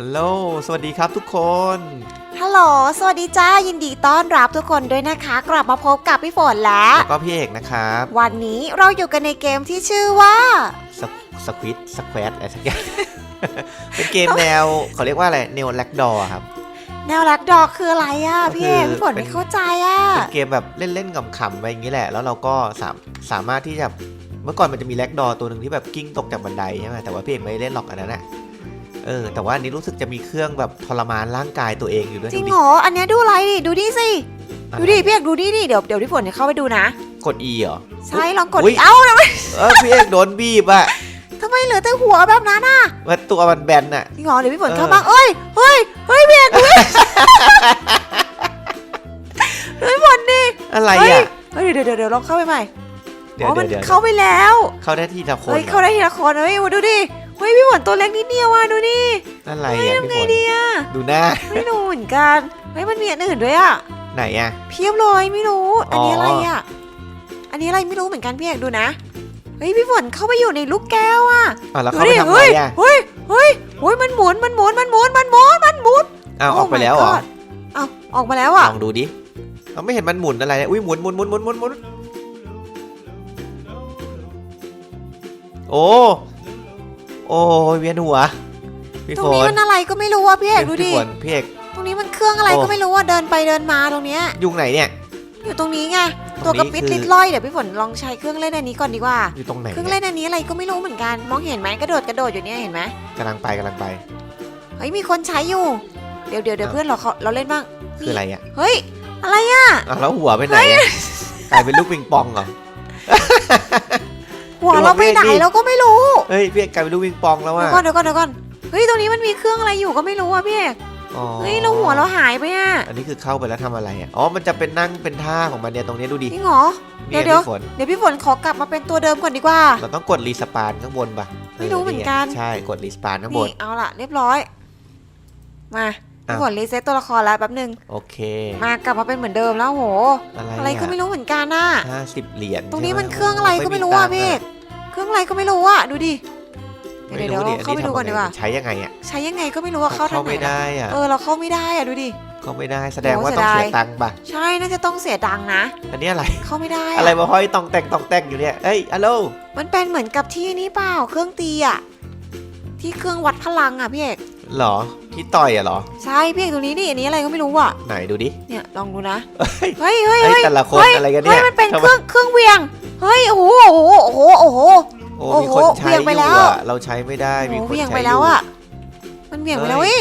ฮัลโหล สวัสดีครับทุกคน ฮัลโหล สวัสดีจ้า ยินดีต้อนรับทุกคนด้วยนะคะ กลับมาพบกับพี่ฝนแล้วแล้วก็พี่เอกนะครับ วันนี้เราอยู่กันในเกมที่ชื่อว่าสสควิตสแควตอะไรสักอย่าง เป็นเกมแนวเขาเรียกว่าอะไร แนวแลกดอครับ แนวรักดอกคืออะไรอะก็พี่เอกคือพี่ฝนเป็นไม่เข้าใจอะเป็นเกมแบบเล่นๆขำๆไปอย่างนี้แหละ แล้วเราก็สามสามารถที่จะ เมื่อก่อนมันจะมีแลกดอตัวหนึ่งที่แบบกิ้งตกจากบันไดใช่ไหมแต่ว่าพี่เอกไม่ได้เล่นหรอกอันนั้นน่ะ เออ แต่ว่าอันนี้รู้สึกจะมีเครื่องแบบทรมานร่างกายตัวเองอยู่ด้วยจริงดูเหรอ อันเนี้ยดูอะไรดิ ดูดิสิอะไรดูดิพี่เอกดูดิดิ เดี๋ยวเดี๋ยวพี่ฝนจะเข้าไปดูนะ กด E เหรอ ใช่ลองกดอุ๊ยดิเอ้าทำไมเออพี่เอกโดนบีบอะทำไมเหลือแต่หัวแบบนั้นอะว่าตัวมันแบนอะ จริงเหรอเดี๋ยวพี่ฝนเออเข้าบ้างเอ้ย เฮ้ย เฮ้ยพี่เอกดูดิดูพี่ฝนดิอะไรเฮ้ยอะเฮ้ยเดี๋ยวเดี๋ยวเดี๋ยวลองเข้าไปใหม่เดี๋ยอ๋วอมันเดี๋ยวเข้าไปแล้ว เข้าได้ที่ละคนเฮ้ยเหรอเข้าได้ทีละคนเฮ้ยดูดิ เฮ้ยพี่ฝนตัวเล็กนิดเดียวอะดูดิอะไรเฮ้ยอะทำพี่ไงฝนดีอะดูหน้า ไม่รู้เหมือนกันเฮ้ยมันมีอันอื่นด้วยอะไหนอะ เพียบเลยไม่รู้ อันนี้อ๋อออะไรอะอันนี้อะไรไม่รู้เหมือนกันพี่เอกดูนะเฮ้ยพี่ฝนเข้าไปอยู่ในลูกแก้วอะอะแล้วดูเขาไปดิทำไงเฮ้ยอะเฮ้ยเฮ้ยเฮ้ยมันหมุนมันหมุนมันหมุนมันหมุนมันหมุน อ้าวอ Oh อกไปแล้วเหรอ my god เอาออกมาแล้วอะลองดูดิเราไม่เห็นมันหมุนอะไรเลยอุ้ยหมุนหมุนหมุนหมุนหมุนหมุนโอ้ โอ้ยเวียนหัว พี่ตรฝงนี้นมันอะไรก็ไม่รู้อะพี่เอกดูพี่ดิฝนพี่เอก ตรงนี้มันเครื่องอะไรโอ้ ก็ไม่รู้อะเดินไปเดินมาตรงเนี้ย ยุงไหนเนี่ย อยู่ตรงนี้ไง ตรงนี้ตัวกระปิดคือ ลิดล่อยเดี๋ยวพี่ฝนลองใช้เครื่องเล่นอันนี้ก่อนดีกว่า อยู่ตรงไหนเครื่องเนี่ยเล่นอันนี้อะไรก็ไม่รู้เหมือนกัน มองเห็นไหมกระโดดกระโดดอยู่เนี่ยเห็นไหมกำลังไปกำลังไป เฮ้ยมีคนใช้อยู่ เดี๋ยวเดี๋ยวเดี๋ยวอ้าวเพื่อนเราเขาเราเล่นบ้าง คืออะไรอะเฮ้ย อะไรอะ อ้าวแล้วหัวไปไหนอะกลายเป็นลูกปิงปองเหรอ หัวดูเราไปไหนดิเราก็ไม่รู้เฮ้ยพี่เอกกลายเป็นลูกปิงปองแล้วเดี๋อะยวก่อนเดี๋ยวก่อนเดี๋ยวก่อนเฮ้ยตรงนี้มันมีเครื่องอะไรอยู่ก็ไม่รู้อะพี่เอกอ๋อเฮ้ยเราหัวเราหายไปอะอันนี้คือเข้าไปแล้วทำอะไรอะอ๋อมันจะเป็นนั่งเป็นท่าของมันเนี่ยตรงนี้ดูดิจริงเหรอ เดี๋ยว นี่เดี๋ยวพี่ฝนเดี๋ยวพี่ฝนขอกลับมาเป็นตัวเดิมก่อนดีกว่า เราต้องกดรีสปานข้างบนปะไม่รู้เหมือนกัน ใช่กดรีสปานข้างบนี่นเอาล่ะเรียบร้อย มาพี่อ้าวฝนรีเซ็ตตัวละครแล้วแป๊บนึงโอเคมากลับมาเป็นเหมือนเดิมแล้วโห อะไรอะไรก็ไม่รู้เหมือนกันน่ะ ห้าสิบเหรียญตรงนี้ใช่หมันเครื่องอะไรก็ไม่รู้อะพี่เอกเค รื่องอะไรก็ไม่รู้อะดูดิไม่เดี๋ยวเดี๋ยวดิเราเข้าไปดูก่อนดีกว่าใช้ยังไงอะใช้ยังไงก็ไม่รู้ว่าเข้าทาเข้างไหนไม่นะได้อะเออเราเข้าไม่ได้อะดูดิเข้าไม่ได้แสดงว่าโอ้ต้องเสีเสียยดายตังค์ปะใช่น่าจะต้องเสียตังค์นะอันนี้อะไรเข้าไม่ได้อะไรมาห้อยตองแต่งตองแต่งอยู่เนี่ยเอ้ยฮัลโหลมันเป็นเหมือนกับที่นี่เปล่าเครื่องตีอะที่เครื่องวัดพลังอะพี่เอกเหรอที่ต่อยอะเหรอใช่พี่เอกตรงนี้นี่อันนี้อะไรก็ไม่รู้อะไหนดูดิเนี่ยลองดูนะเฮ้ยเฮ้ยเฮ้ยเอ้ยเฮ้ยแต่ละคนเฮ้ยอะไรกันเฮ้เนี่ยยมันเป็นทำเคไมรื่องเครื่องเวียง เฮ้ยโอ้โหโอ้โหโอ้โห โอ้โอ้มีโหคนใช้เบี่ยงอไปยู่แล้วอะเราใช้ไม่ได้โอ้มีโหคนเวียงใช้ไปอแล้วยู่อะมันเวียงไปแล้วเฮ้เว้ยย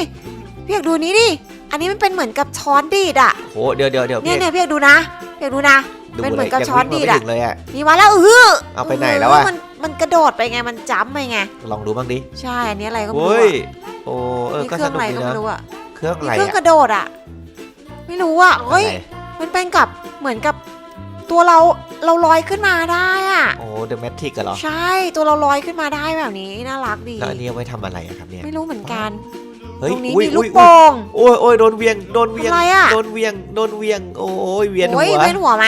พี่เอกดูนี้ดิอันนี้มันเป็นเหมือนกับช้อนดีดอะโหเดี๋ยวเดี๋ยวเดี๋ยวเนี่ยพี่เนี่ยพี่เอกดูนะพี่เอกดูนะ ดูเป็นเหมือนลยกับยังช้อนวิ่งดีดมาอะไม่ถึงเลยอะนี่มาแล้วเออเอาไปไหนแล้วอะ มันมันกระโดดไปไงมันจ้ำไปไง ลองดูบ้างดิใช่ อันนี้อะไรก็ไม่เฮ้รู้ยอะโอ้เออนี่ก็เคสรื่องนุกอะไรดีก็นะไม่รู้อะเครื่องนี่อะไรเครื่องกอะระโดดอะไม่รู้อะเฮ้ย อะไรมันเป็นกับเหมือนกับ ตัวเราเราลอยขึ้นมาได้อะโอ้เดอะแมทริกเหรอ ใช่ตัวเราลอยขึ้นมาได้แบบนี้น่ารักดี แล้วอันนี้เอาไว้ทำอะไรอะครับเนี่ย ไม่รู้เหมือนกันเฮ้ยตรงนี้อุ้ยมีลูอุ้กยโป่ง โอ้ยโอ้ยโดนเวียง โดนเวียง อะไรอะ โดนเวียง โดนเวียง โอ้ยเวียนหัโอ้ยว เวียนหัวไหม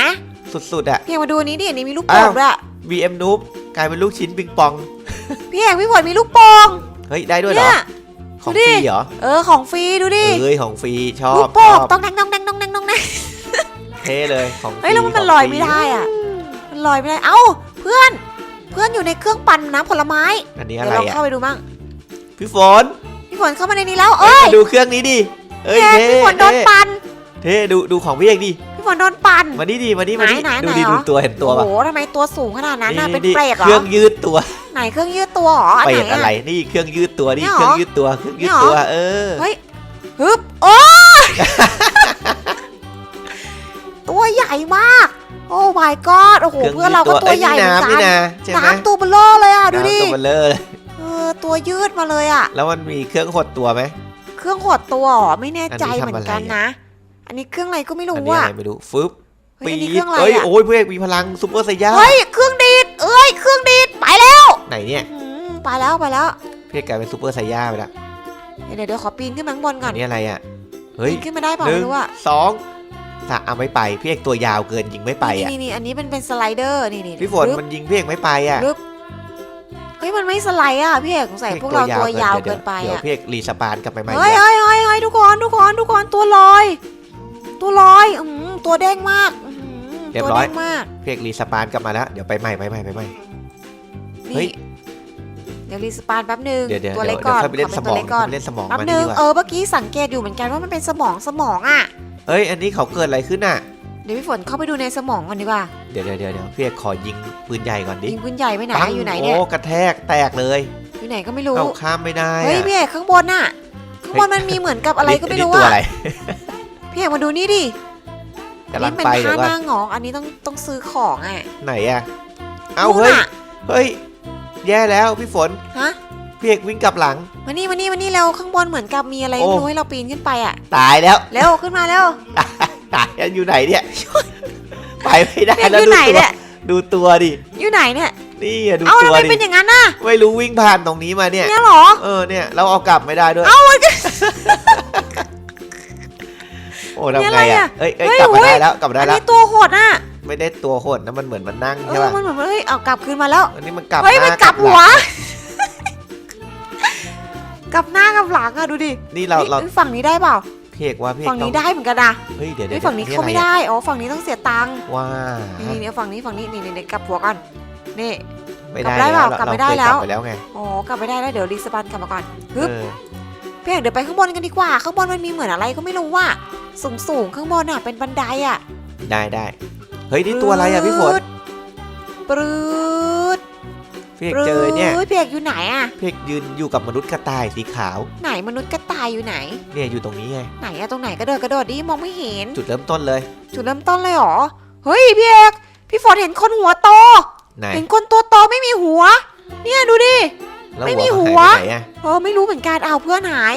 สุดๆอะ พี่เอกมาดูอันนี้ดิอันนี้มีลูกโป่งอ้าวด้วย VM นูบกลายเป็นลูกชิ้นปิงปอง พี่เอกพี่ฝนมีลูกโป่งเฮ้ยได้ด้วยเหรเนี่อ ย ของดูฟดิรีเหรอ เออของฟรีดูดิเอ้ยของฟรีชอลูบกโป่งชอบต้องแดงต้องแดงต้องแดงต้องแดงเท่เลยของฟรีเฮ้ยแล้วมันของลอยฟรีไม่ได้อะมันลอยไม่ได้ เอ้าเพื่อน เพื่อนอยู่ในเครื่องปั่นน้ำผลไม้อันนี้เดี๋อะยวไรลองอะเข้าไปดูมั่งพี่ฝนพี่ฝนเข้ามาในนี้แล้วเอ้เอ้ยยมาดูเครื่องนี้ดิเอ้ยแกเท่พี่ฝนโดนเท่ปั่นเท่ดูดูของพี่เอกดิพี่ฝนโดนปั่น มานี่ดิมานี่มานี่ไหนไหนดูดิไหนเหรดูอตัวเห็นตัวโอ้ปะโหทำไมตัวสูงขนาดนั้นน่ะเป็นนี่เปรตเหรเคอรื่องยืดตัวไหนเครื่องยืดตัวเหรออันเปรไหนตอะไรอะ นี่เครื่องยืดตัวนี่เนี่ยเคเหรอรื่องยืดตัวเครื่องยืดเนี่ยเหรอตัวเออเฮ้ย ฮึบโอ้ย ตัวใหญ่มาก โอ้ my god โอ้โหเพื่อนเราก็ตัวใหญ่เหมือนกันี่นนะใช่ไหมน้ำตัวเบลอเลยอะดูดิน้ำตัวเบลเลอร์เลยเออตัวยืดมาเลยอะ แล้วมันมีเครื่องหดตัวไหมเครื่องหดตัวเหรอไม่แน่ใจอันนี้ทำเหมือนกันอะไรอะนะ อันนี้เครื่องอะไรก็ไม่อันรู้นี้อะอะไรไม่รู้ฟึบเฮ้ยอันนี้เครื่องอะไรเอ้ยอะโอ้ยเพื่อนมีพลังซุปเปอร์ไซย่าเฮ้ยเครื่องดีดเอ้ยเครื่องดีดไปแล้ว ไหนเนี่ยอืมไปแล้วไปแล้วเพื่อนกลายเป็นซุปเปอร์ไซย่าไปแล้วเดี๋ยวเดี๋ยวเดี๋ยวขอปีนขึ้นมาข้างบนก่ออันนนี้อะไรอะเฮ้ยปีนขึ้นมาได้เปล่าหนึ่ไม่งรู้อะสอง สามเอาไม่ไปพี่เอกตัวยาวเกินยิงไม่ไปอะนี่นี่นี่อันนี้เป็นเป็นสไลเดอร์นี่นี่พี่ฝนลึบมันยิงพี่เอกไม่ไปอะลึบเฮ้ยมันไม่สไลด์อะพี่เอกสงสัยพวกเราตัวยาวเกินไปเดี๋ยวอะพี่เอกรีสปานกลับไปใหม่เฮ้ยเฮ้ยเฮ้ยเฮ้ยทุกคนทุกคนทุกคนตัวลอย ตัวลอยอืมตัวเด้งมากอื้อหือตัวเด้งมากพี่เอกรีสปานกลับมาแล้วเดี๋ยวไปใหม่ไปใหม่ไปใหม่เฮ้ยนี่เดี๋ยวรีสปานแป๊บนึงเดี๋ยวเดี๋ยวตัวเดี๋เล็ยกวก่อนค่อยไปเล่นขสอมป็องตัวเล็กก่อนไปเล่นสมองแป๊บมันนึดีงกว่าเออเมื่อกี้สังเกตอยู่เหมือนกันว่ามันเป็นสมองสมองอะ เอ้ย อันนี้เขาเกิดอะไรขึ้นน่ะ เดี๋ยวพี่ฝนเข้าไปดูในสมองก่อนดีกว่าเดี๋ยวเดี๋ยวเดี๋ยวเดี๋ยวพี่เอกขอยิงปืนใหญ่ก่อนดิยิงปืนใหญ่ไปไหนปังอยู่ไหนเนี่ย โอ้กระแทกแตกเลยอยู่ไหนก็ไม่รู้ เอาข้ามไม่ได้เฮ้ยอะ พี่เอกข้างบนน่ะ ข้างบนมันมีเหมือนกับอะไรก็ไม่รู้นนี้ตัวอะอะไรพี่เอกมาดูนี่ดิกำลังนี่เป็นไปท่าเดี๋ยวหก่อนน้างอกอันนี้ต้องต้องซื้อของอะไหนอะเอานู่นเฮ้ย น่ะเฮ้ย แย่แล้วพี่ฝน ฮะ พี่เอกวิ่งกลับหลัง มานี่มานี่มานี่เร็วข้างบนเหมือนกับมีอะไรโอ้ ไม่รู้ให้เราปีนขึ้นไปอะตายแล้ว เร็วขึ้นมาเร็วตายแล้วอยู่ไหนเนี่ยไปไม่ได้เพียกแล้อวยู่ดูไหนตัวเนี่ยดูตัวดิอยู่ไหนเนี่ยนี่อะดูเอ้าตัทำวไมดิเป็นอย่างนั้นน่ะไม่รู้วิ่งผ่านตรงนี้มาเนี่ย เนี่ยเหรอเออเนี่ยเราเอากลับไม่ได้ด้วย เอ้ามันก็ โอ้นี่ทำอะไรไงอะอะเอ้ยเอ้ยเฮ้ยกลับมาเฮ้ได้ยแล้วกลับมาได้อันแล้วนี้ตัวโหดน่ะไม่ได้ตัวโหดนะมันเหมือนมันนั่งเอใช่อป่ะมันเหมือนเฮ้ยเอากลับคืนมาแล้วอันนี้มันกลับเฮ้ยหมันน้ากลับหหัวลัง กลับหน้ากลับหลังอะดูดินี่เราเราเฮ้ยฝั่งนี้ได้เปล่าพี่เอกว่าพี่เอกฝั่งต้อนี้งได้เหมือนกันนะเฮ้ยเดี๋ยวเดี๋เฮ้ยยวฝั่งนี้อัเขาไม่อะรอะได้อ๋อฝั่งนี้ต้องเสียตังค์ว่านี่นี่ฝั่งนี้ฝั่งนี้นี่นี่นี่กลับหัวกันนี่ไม่กลัได้บได้เปล่าแล้วกลับเราไม่ได้เคยแล้วกลับไปแล้วไงอ๋อกลับไม่ได้แล้วเดี๋ยวรีสปันกลับมาก่อนฮึบเออพี่เอกเดี๋ยวไปข้างบนกันดีกว่าข้างบนมันมีเหมือนอะไรก็ไม่รู้ว่าสูงสูงๆข้างบนอะเป็นบันไดอะ ได้ได้เฮ้ยนี่ตัวอะไรอะพี่ฝนปรืด พี่เอกปรืดเจอเนี่ยพี่เอกอยู่ไหนอะพี่เอกยืนอยู่กับมนุษย์กระต่ายสีขาว ไหนมนุษย์กระต่ายอยู่ไหน เนี่ยอยู่ตรงนี้ไง ไหนอะตรงไหนกระโดดกระโดดดิมองไม่เห็น จุดเริ่มต้นเลย จุดเริ่มต้นเลยเหรอ เฮ้ยพี่เอกพี่ฝนเห็นคนหัวโตไหนเห็นคนตัวโตไม่มีหัว เนี่ยดูดิแล้วไม่มีหัหัววมันหายไปไหนอะเออไม่รู้เหมือนกันเอาวเพื่อนหาย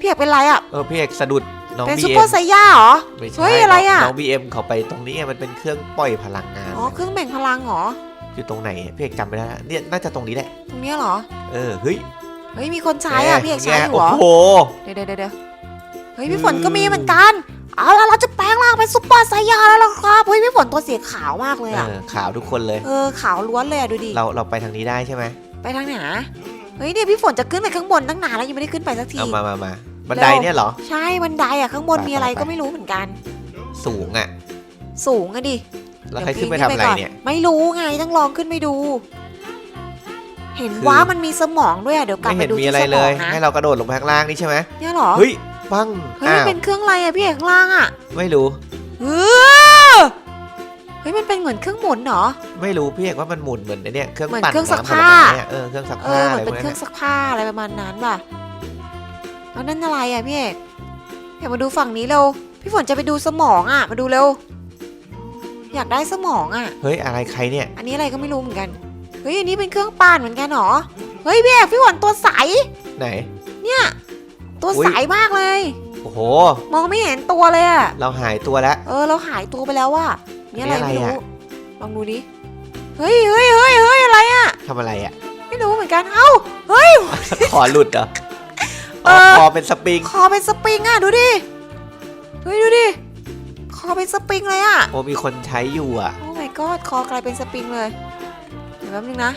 พี่เอกเป็นไรอะเออพี่เอกสะดุดน้องเป็นบีซุปเอ็เปอมร์ไซย่าเหรอไม่ใช่เฮ้ยอะไรอะน้องบีเอ็มเขาไปตรงนี้ไงมันเป็นเครื่องปล่อยพลังงาน อ๋อเครื่องแบ่งพลังเหรอ อยู่ตรงไหนพี่เอกจำไม่ได้ละเนี่ยน่าจะตรงนี้แหละ ตรงเนี้ยเหรอ เออเฮ้ยเฮ้ย มีคนใช้อะพี่เอกใช้อยู่เหรอ โอ้โห เดี๋ยวเดี๋ยวเดี๋ยวเฮ้ยพี่ฝนก็มีเหมือนกัน เอาละเราจะแปลงร่างเป็นซุปเปอร์ไซย่าแล้วล่ะครับ เฮ้ยพี่ฝนตัวสีขาวมากเลยเออะอขาวทุกคนเลย เออขาวล้วนเลยอะดูดิ เราเราไปทางนี้ได้ใช่ไหมไปทางไหนอะเฮ้ยเนี่ยพี่ฝนจะขึ้นไปข้างบนตั้งนานแล้วยังไม่ได้ขึ้นไปสักที เอามามามาบันไดเนี่ยเหรอ ใช่บันไดอะข้างบนไปมีอะไรไปไป ก็ไม่รู้เหมือนกัน สูงอะ สูงอะดิ แล้วใครเดี๋ยวขึ้นไปปีทำอะไรก่เนี่ย ไม่รู้ไงต้องลองขึ้นไปดู เห็นคือว่ามันมีสมองด้วยอะเดี๋ยวกลับไม่ไปเห็นดูมีที่อะไรสเลมองย นะให้เรากระโดดลงไปข้างล่างนี่ใช่ไหมเนี่ยเหรอ เฮ้ยปังเฮ้ยอ้ามันวเป็นเครื่องอะไรอะพี่เอกข้างล่างอะไม่รู้ เออเฮ้ยมันเป็นเหมือนเครื่องหมุนเหรอ ไม่รู้พี่เอกว่ามันหมุนเหมือนไอ้เนี่ยเครื่องเหมือนปั่นเครื่องซักน้ำผลผ้า ไม้อะเออเครื่องซักเอผ้าอเหอะมือนไรพเป็วนกเคนั้รื่อนงซักผ้าอะไรประมาณนั้นป่ะแล้วนั่นอะไรอะพี่เอกอยากมาดูฝั่งนี้เร็วพี่ฝนจะไปดูสมองอะมาดูเร็ว อยากได้สมองอะเฮ้ยอะไรใครเนี่ย อันนี้อะไรก็ไม่รู้เหมือนกัน เฮ้ยอันนี้เป็นเครื่องปั่นเหมือนกันเหรอ เฮ้ยพี่เอกพี่หวนตัวใส ไหนตัวอุ๊ยใสมากเลย โอ้โห มองไม่เห็นตัวเลยอะเราหายตัวแล้ว เออเราหายตัวไปแล้วว่ะนี่อะไรนี่อะไรไม่รู้อะลองดูดิ เฮ้ยเฮ้ยเฮ้ยเฮ้ยอะไรอะทำอะไรอะ ไม่รู้เหมือนกัน เอ้า เฮ้ยคอหลุดเหรอเออคอเป็นสปริง คอเป็นสปริงอะดูดิ เฮ้ยดูดิ คอเป็นสปริงเลยอะโอ้มีคนใช้อยู่อะ โอ้ my god คอกลายเป็นสปริงเลย เดี๋ยวแป๊บนึงนะ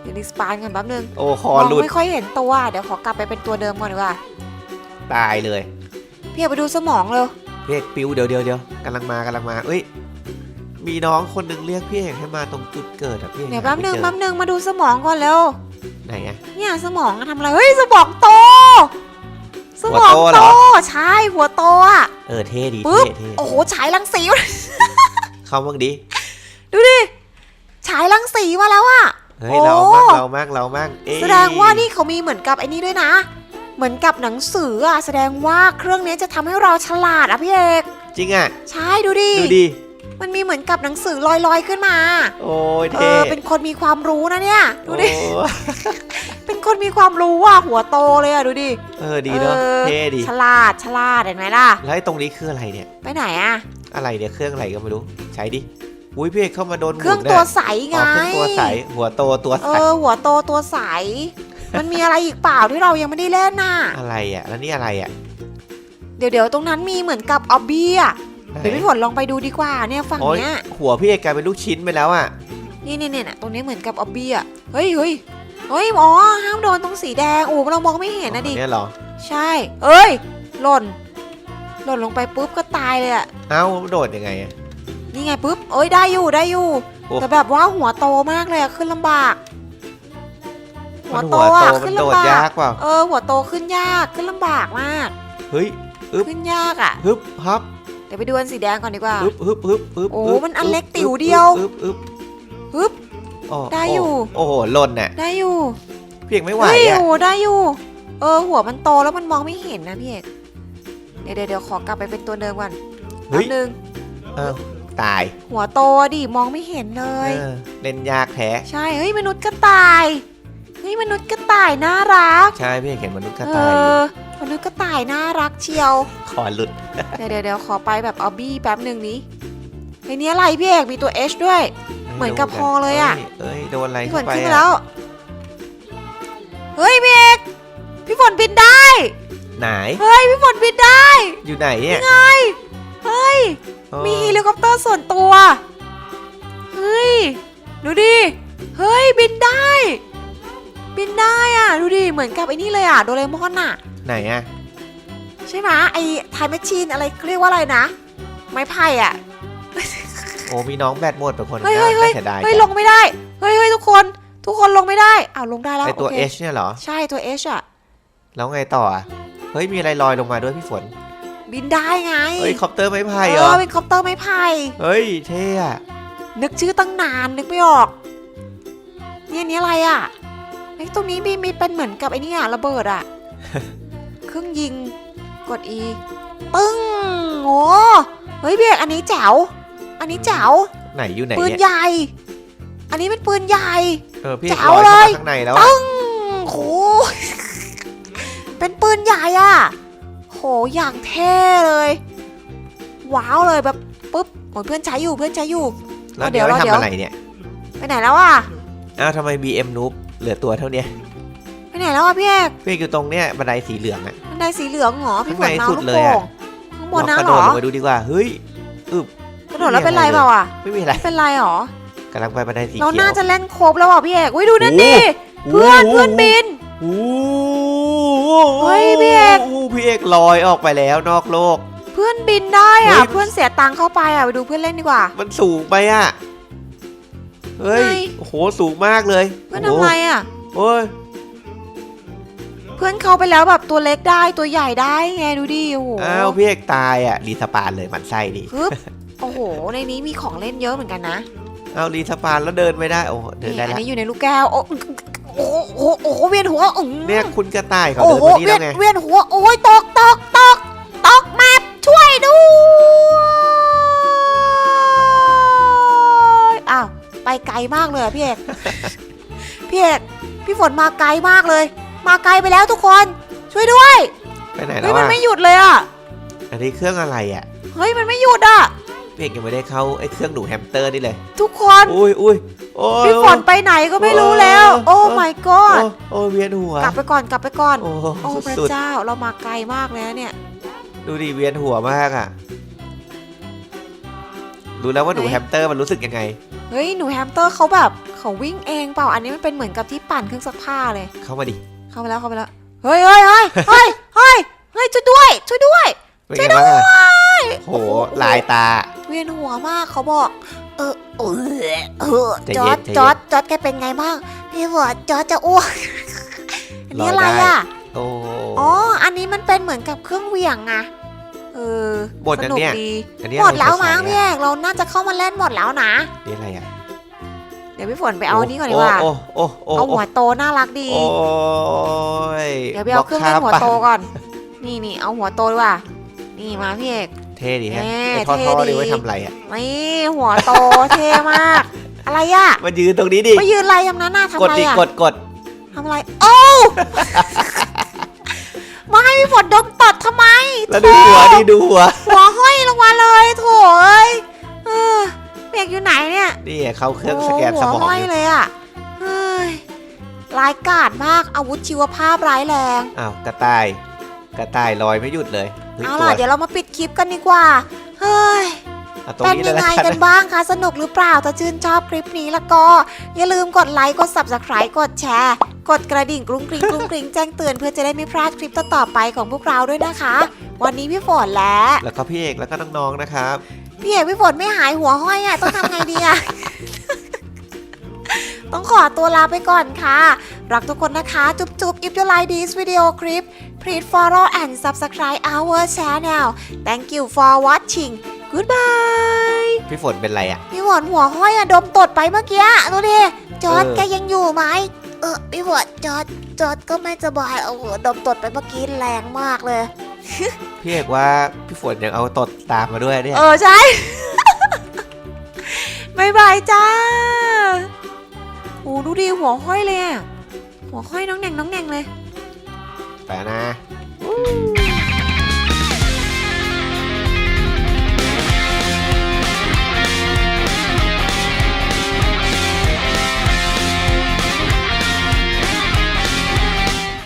เดี๋ยวดิสปานกันแป๊บนึงโอ้คอมองหลุดไม่ค่อยเห็นตัวเดี๋ยวขอกลับไปเป็นตัวเดิมก่อนดีกว่าตายเลยพี่เอกไปดูสมองเร็วพี่เอกปิวเดี๋ยวเดี๋ยวเดี๋ยวกำลังมากำลังมาเอ้ยมีน้องคนหนึงเรียกพี่เอกให้มาตรงจุดเกิดอะพี่เอกเดี๋ยวแป๊บนึงหาแป๊ไม่บเจอนึงมาดูสมองก่อนเร็วไหนอะเนี่ยสมองอะทำอะไร เฮ้ยสมองโต สมองหัวโตเหโตรอใช่หัวโตอะเออเท่ดีปึ๊บเท่เท่โอ้โหฉายรังสี เข้าบ้างดิดูดิฉายรังสีมาแล้วอะเฮ้ยโอ้ เรามั่งเรามั่งเรามั่งเอ้ยแสดงว่านี่เขามีเหมือนกับไอ้นี่ด้วยนะ เหมือนกับหนังสืออะแสดงว่าเครื่องนี้จะทำให้เราฉลาดอะพี่เอกจริงอะ ใช่ดูดิ ดูดิ มันมีเหมือนกับหนังสือลอยๆขึ้นมา โอ้ยเอเท่อเป็นคนมีความรู้นะเนี่ย ดูดิ โอ้เป็นคนมีความรู้อะหัวโตเลยอะดูดิเออดีเนอะออเท่ดีฉลาดฉลาดเห็นไหมล่ะ แล้วไอ้ตรงนี้คืออะไรเนี่ย ไปไหนอะอะไรเนี่ยเครื่องอะไรก็ไม่รู้ใช้ดิอุ้ยพี่เอกเข้ามาโดนหมุนเครื่องนี่ยตัวใสไงอ๋อเครื่องตัวใสหัวโตตัวเอใสอหัวโตตัวใส มันมีอะไรอีกเปล่าที่เรายังไม่ได้เล่นน่ะ อะไรอะแล้วนี่อะไรอะเดี๋ยวเดี๋ยวตรงนั้นมีเหมือนกับออบบี้อะไหน เดี๋ยวพี่ฝนลองไปดูดีกว่าเนี่ยฝั่งโอ้ยเนี้ยหัวพี่เอกกลายเป็นลูกชิ้นไปแล้วอะนี่นี่เนี่ยตรงนี้เหมือนกับออบบี้อะเฮ้ยเฮ้ยเฮ้ยอ๋อห้ามโดนตรงสีแดงโอ้เรามองไม่เห็นนะดิเนี่ยเหรอใช่เอ้ย หล่น หล่นลงไปปุ๊บก็ตายเลยอะเอ้าโดดยังไงอะนี่ไงปุ๊บเอ้ยได้อยู่ได้อยู่โอ้แต่แบบว่าหัวโตมากเลยอะขึ้นลำบากหัวมันโตหัวโตอะมัขึ้นนโดดลำบากยากเปล่าเออหัวโตขึ้นยากขึ้นลำบากมาก เฮ้ยอึ๊บขึ้นยากอะฮึบฮับเดี๋ยวไปดูอันสีแดงก่อนดีกว่า ฮึบฮึบฮึบฮึบโอ้ฮึบมันอันเล็กฮึบติ๋วเดียว ฮึบฮึบฮึบอ๋อได้อยู่ โอ้โหหล่นน่ะได้อยู่เพียงไม่ไหวเฮ้ยอะโอ้ได้อยู่ เออ หัวมันโตแล้วมันมองไม่เห็นนะพี่เอกเดี๋ยวเดี๋ยวเดี๋ยวขอกลับไปเป็นตัวเดิมก่อนเฮ้แป๊ยบนึง เอ้าตายหัวโตดิมองไม่เห็นเลย เออเล่นยากแท้ใช่เฮ้ยมนุษย์กระต่ายเฮ้ยมนุษย์กระต่ายน่ารัก ใช่พี่เห็นมนุษย์กระเอต่ายอยู่อ มนุษย์กระต่ายน่ารักเชียวขอหลุด เดี๋ยวเดี๋ยวเดี๋ยวขอไปแบบออบบี้แป๊บหนึ่งนี้เฮ้ยนี่อะไรพี่เอกมีตัว H ด้วย เหมือนกับพอเลยอะ เอ้ยโดนอะไรพี่ฝเข้านไปขึ้นอะมาแล้ว เฮ้ยพี่เอกพี่ฝนบินได้ ไหนเฮ้ยพี่ฝนบินได้ อยู่ไหนเนี่ยไงเฮ้ยเออมีเฮลิคอปเตอร์ส่วนตัว เฮ้ย ดูดิ เฮ้ยบินได้ บินได้อะ ดูดิ เหมือนกับไอ้นี่เลยอะ โดเรมอนอะ ไหนอะใช่ไหมไอ้ไทม์แมชชีนอะไรเรียกว่าอะไรนะ ไม้ไผ่อะโอ้มีน้องแบตหมดเป็นคนเฮ้ยเฮ้ยเฮ้ยน่าเสียดายเฮ้ยจังลงไม่ได้เฮ้ยเฮ้ยทุกคน ทุกคนลงไม่ได้อ้าวลงได้แล้วไอตัวโอเค H เนี่ยเหรอ ใช่ตัว H อะแล้วไงต่ออะเฮ้ยมีอะไรลอยลงมาด้วยพี่ฝน บินได้ไงเฮ้ยคอปเตอร์ไม้ไผ่เอเหรออเป็นคอปเตอร์ไม้ไผ่เฮ้ยเท่อะนึกชื่อตั้งนานนึกไม่ออกเนี่ยอันนี้อะไรอะไอ้ตรงนี้มีมีเป็นเหมือนกับไอ้นี่อะระเบิดอะ เครื่องยิง กด E ปึ้งโอ้เฮ้ยเบียกอันนี้แจ๋วอันนี้แจ๋วไหนอยู่ไหนปืนเนี่ยใหญ่ อันนี้เป็นปืนใหญ่ เออพี่แจ๋ลวอยเข้าเลมายข้างในแล้วอะ ปึ้งโห เป็นปืนใหญ่อะโห อย่างเท่เลย ว้าวเลยแบบปุ๊บโอ้ยเพื่อนใช้อยู่เพื่อนใช้อยู่ แล้วเดี๋เดี๋ยยววเดี๋ยว ทำอะไรเนี่ยไปไหนแล้วอะอ้าวทำไม BM นูบเหลือตัวเท่าเนี้ยไปไหนแล้วอะพี่เอกพี่อยู่ตรงเนี้ยบันไดสีเหลืองอะ บันไดสีเหลืองเหรอพี่ฝนข้างในมาสุลูดกเลยโป่อะ งข้างบนนะกระเหโดรดอลงไปดูดีกว่า เฮ้ย กระโดดแล้วเป็นไรเปล่าอะไม่มีอะไรเป็นไรหรอกำลังไปบันไดสีเราเขียว น่าจะเล่นครบแล้วอะพี่เอกอุ้ยดูนั่นดิโอ้เพื่อนโหเพื่อนบิน โอ้โหเฮ้ยพี่เอก โโหพี่เอกลอยออกไปแล้วนอกโลก เพื่อนบินได้อะ เฮ้ย เพื่อนเสียตังค์เข้าไปอะไปดูเพื่อนเล่นดีกว่า มันสูงไปอะเฮ้ย ไง โอ้โห สูงมากเลยเพื่อนทำไรอะโอ้ยเพื่อนเขาไปแล้วแบบตัวเล็กได้ตัวใหญ่ได้ไงดูดิโอ้โหอ้าวพี่เอกตายอะรีสปานเลยหมันไส้ดิปึ๊บโอ้โห ในนี้มีของเล่นเยอะเหมือนกันนะเอารีสปานแล้วเดินไม่ได้โอ้โหเดินนี่ได้อันแล้วนี้อยู่ในลูกแก้วโอ้โอ้โหโอ้โหโอ้โหเวียนหัวอื้อเนี่ยคุณกระต่ายเขาโอ้เดินโหมานี่เวีแล้ยนวไงเวียนหัวโอ้ยตกตกตกตกแมปช่วยด้วยอ้าวไปไกลมากเลยอะพี่เอก พี่เอกพี่ฝนมาไกลมากเลย มาไกลไปแล้วทุกคน ช่วยด้วยไปไหนแล้เฮ้ยวมันอะไม่หยุดเลยอะอันนี้เครื่องอะไรอะเฮ้ยมันไม่หยุดอะพี่เอกยังไม่ได้เข้าไอ้เครื่องดูแฮมสเตอร์นี่เลย ทุกคนอุ้ยอุ้ยโอ้ย พี่ฝนไปไหนก็ไม่รู้แล้ว โอ้ my โอ้ god โอ้ยเวียนหัวกลับไปก่อนกลับไปก่อน โอ้โอ้พระสุดเจ้าเรามาไกลมากเลยนะเนี่ย ๆดูดิเวียนหัวมากอะดูแล้วว่าหนูไหน แฮมสเตอร์มันรู้สึกยังไง เฮ้ยหนูแฮมสเตอร์เขาแบบเขาวิ่งเองเปล่าอันนี้มันเป็นเหมือนกับที่ปั่นเครื่องซักผ้าเลย เข้ามาดิ เข้าไปแล้วเข้าไปแล้ว เฮ้ยเฮ้ยเฮ้ยเฮ้ยเฮ้ยเฮ้ยช่วยด้วย ช่วยด้วยเป็นไงบ้างอะโหลายตา เวียนหัวมากเขาบอก เออเออเออใจจเย็อนดใจเย็น จอดจอดแกเป็นไงบ้างพี่ฝนจอดจะอ้วกอันนี้อะไรลอยได้อะ โอ้อ๋อ อันนี้มันเป็นเหมือนกับเครื่องเหวี่ยงอะเออหมดสยังนุกเนี่ยดี อันนี้หมดแล้วอะไรมั้งใสๆพี่อะเอกเราน่าจะเข้ามาเล่นหมดแล้วนะ นี่อะไรอะเดี๋ยวพี่ฝนไปเอาอันนี้ก่อนดีกว่า โอ้โอ้โอ้เอาโอ้หัวโตน่ารักดี โอ้ยเดี๋ยวไปเอาเครื่องเล่นหัวโตบล็อกคาปะก่อน นี่นี่เอาหัวโตดีกว่า นี่มาพี่เอก เท่ดีฮะแน่ไอ้ท่อเท่ท่อดีดีไว้ทำอะไรอะนี่หัวโตเท่มาก อะไรอะมายืนตรงนี้ดิไปยืนอะไรทำนั้นน่ะทำกดอะไรดิอะกดกดทำอะไร โอ้มาให้พี่ฝนดมตดทำไม แล้วดูหัวดิดูหัว เนี่ยนี่เขาเครื่องสแกนโหัสวมองห้อยอยู่เลยอะเฮ้ยร้ายกาจมากอาวุธชีวภาพร้ายแรง อ้าวกระต่าย กระต่ายลอยไม่หยุดเลยฮ้ยเอาตัวล่ะเดี๋ยวเรามาปิดคลิปกันดีกว่า เฮ้ยเอาตรงเป็นนี้เลยัยงละไงกักันนบ้างคะ สนุกหรือเปล่า ถ้าชื่นชอบคลิปนี้แล้วก็ อย่าลืมกดไลค์ กด subscribe กดแชร์ กดกระดิ่งกรุ้งกริ้งกรุ้งกริ้งแจ้งเตือนเพื่อจะได้ไม่พลาดคลิปต่อๆไปของพวกเราด้วยนะคะ วันนี้พี่ฝนและแล้วก็พี่เอกแล้วก็น้องๆนะครับ พี่เอกพี่ฝนไม่หายหัวห้อยอะต้องทำไงดีอะ ต้องขอตัวลาไปก่อนค่ะ รักทุกคนนะคะ จุ๊บจุ๊บ if you like this video clip please follow and subscribe our channel thank you for watching goodbye พี่ฝนเป็นไรอะพี่ฝนหัวห้อยอะดมตดไปเมื่อกี้ดูดิจอร์ดเออแกยังอยู่ไหมเออพี่ฝนจอร์ดจอร์ดก็ไม่สบายเอาหัวดมตดไปเมื่อกี้แรงมากเลย พี่เอกว่าพี่ฝนยังเอาตดตามมาด้วยเนี่ย เออใช่บายบายจ้า โอ้ดูดิหัวห้อยเลยอะหัวห้อยน้องแหน่งน้องแหน่งเลย ไปนะ